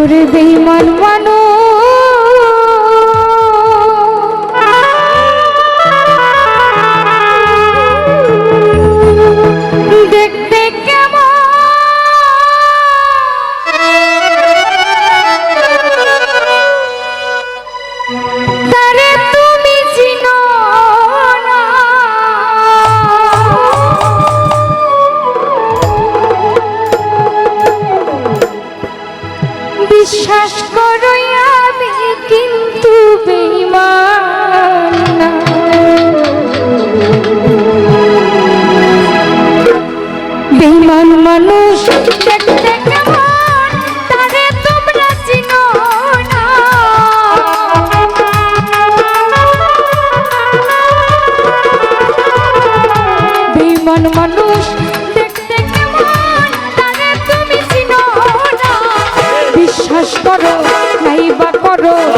ওরে বেইমান মানুষ। বিশ্বাস করো আমি কিন্তু বেইমান বেইমান মানুষ দেখতে cachorros.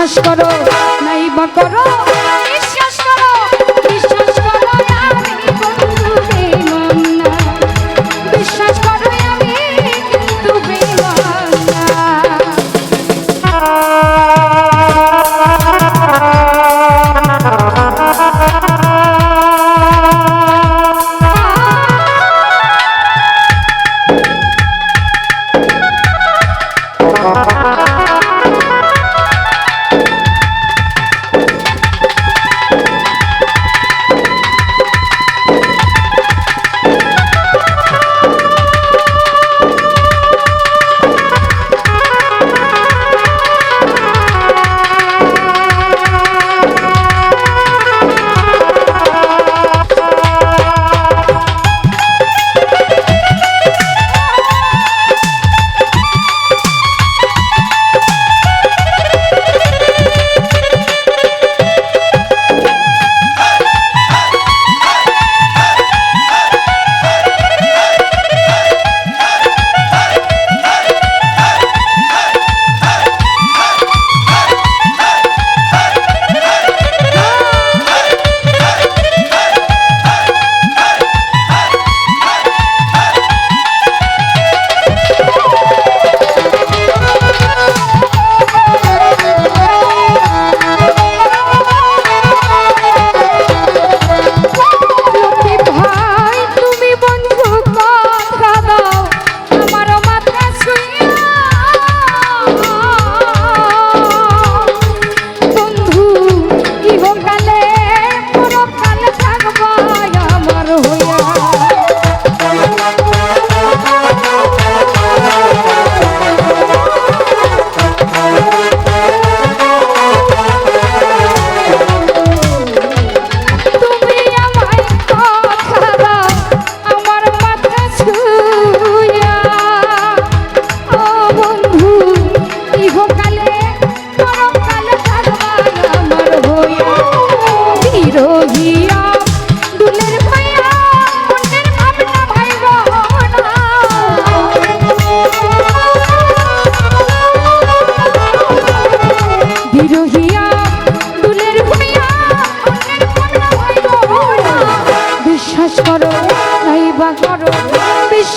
বিশ্বাস করো নাই বা করো।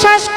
church